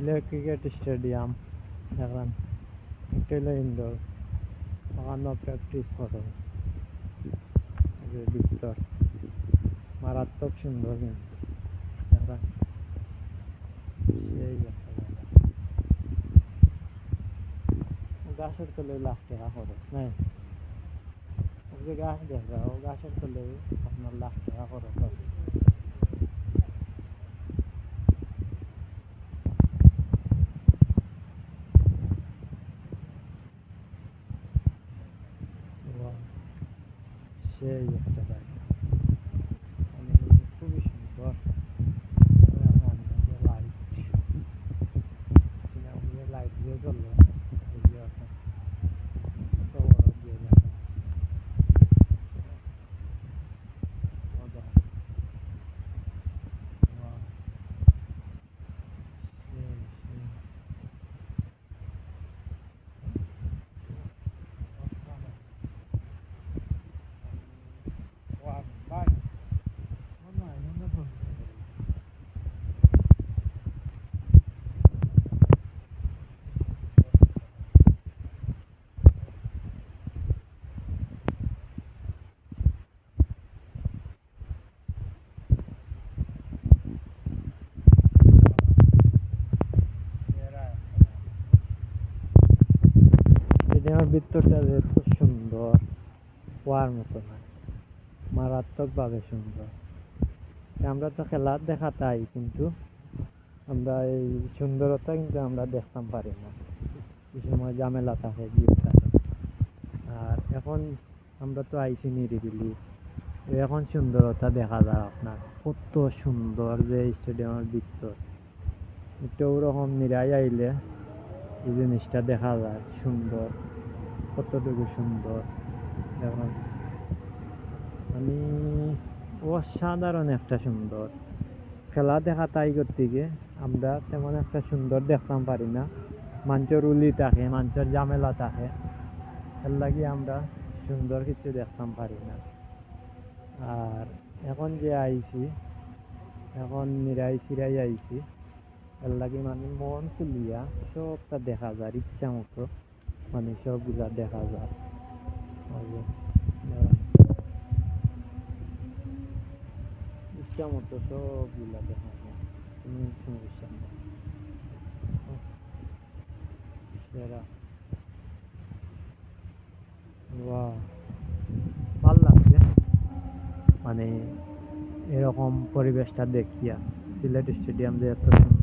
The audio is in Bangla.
সিলেট ক্রিকেট স্টেডিয়াম এখন এটা হলো ইনডোর ওখানে প্র্যাকটিস করে ভিক্টর মারাত্মক সুন্দর কিন্তু এখন সেই। গাছের তলে লাখ টাকা খরচ নাই যে গাছ দেখা ও গাছের তলে আপনার লাখ টাকা খরচ হবে সেই একটা জায়গা মানে খুবই সুন্দর লাইট লাইট দিয়ে চলল এই যে এখন কত বড় দিয়ে দেখা মজা Wow. সেই সেই অসাধারণ Wow, bye. Mamma, non lo so. স্টেডিয়ামের ভিতরটা যে এত সুন্দর। হওয়ার মতো নয় মারাত্মকভাবে সুন্দর। আমরা তো খেলা দেখা তাই, কিন্তু আমরা এই সুন্দরতা কিন্তু আমরা দেখতাম পারি না। এই সময় ঝামেলা থাকে ভিড় থাকে আর এখন আমরা তো আইসি নিরিবিলি। এখন সুন্দরতা দেখা যায় আপনার। কত সুন্দর যে স্টেডিয়ামের ভিতর। একটু ওরকম নিরাই আইলে এই জিনিসটা দেখা যায় সুন্দর। কতটুকু সুন্দর এখন মানে অসাধারণ একটা সুন্দর। খেলা দেখা তাই করতে গিয়ে আমরা তেমন একটা সুন্দর দেখতাম পারি না। মানুষের উলি থাকে মানুষের জামেলা থাকে। এর লাগে আমরা সুন্দর কিছু দেখতাম পারি না। আর এখন যে আইছি, এখন নিরাই সিরাই আইছি, এর লাগে মানে মন খুলিয়া সবটা দেখা যায় ইচ্ছা মতো। মানে সবগুলা দেখা যায়। দাঁড়ান। ইচ্ছা মতো সবগুলা দেখা যায়। সমস্যা নেই। ভালো লাগছে। মানে এরকম পরিবেশটা দেখিয়া সিলেট স্টেডিয়াম যে এত সুন্দর